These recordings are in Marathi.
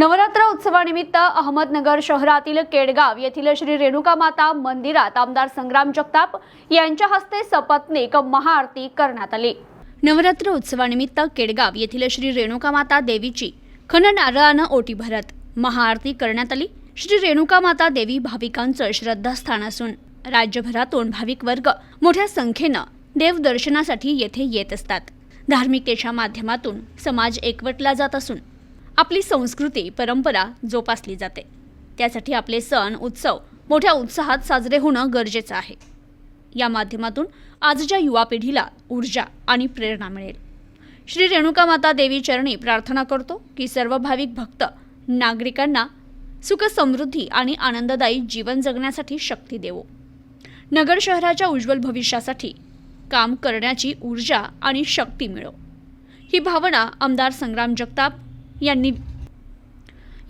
नवरात्र उत्सवानिमित्त अहमदनगर शहरातील केडगाव येथील श्री रेणुका माता मंदिरात आमदार संग्राम जगताप यांच्या हस्ते सपत्नीक महाआरती करण्यात आली. नवरात्र उत्सवानिमित्त केडगाव येथील श्री रेणुका माता देवीची खन नारळानं ओटी भरत महाआरती करण्यात आली. श्री रेणुका माता देवी भाविकांचं श्रद्धास्थान असून राज्यभरातून भाविक वर्ग मोठ्या संख्येनं देवदर्शनासाठी येथे येत असतात. धार्मिकतेच्या माध्यमातून समाज एकवटला जात असून आपली संस्कृती परंपरा जोपासली जाते. त्यासाठी आपले सण उत्सव मोठ्या उत्साहात साजरे होणं गरजेचं आहे. या माध्यमातून आजच्या युवा पिढीला ऊर्जा आणि प्रेरणा मिळेल. श्री रेणुका माता देवी चरणी प्रार्थना करतो की सर्व भाविक भक्त नागरिकांना सुख समृद्धी आणि आनंददायी जीवन जगण्यासाठी शक्ती देवो. नगर शहराच्या उज्ज्वल भविष्यासाठी काम करण्याची ऊर्जा आणि शक्ती मिळो. ही भावना आमदार संग्राम जगताप यांनी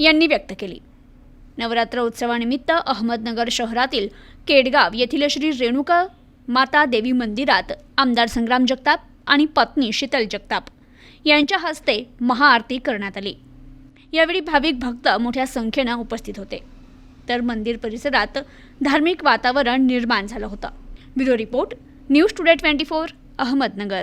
यांनी व्यक्त केली. नवरात्र उत्सवानिमित्त अहमदनगर शहरातील केडगाव येथील श्री रेणुका माता देवी मंदिरात आमदार संग्राम जगताप आणि पत्नी शीतल जगताप यांच्या हस्ते महाआरती करण्यात आली. यावेळी भाविक भक्त मोठ्या संख्येनं उपस्थित होते. तर मंदिर परिसरात धार्मिक वातावरण निर्माण झालं होतं. Bureau report news today twenty four Ahmednagar.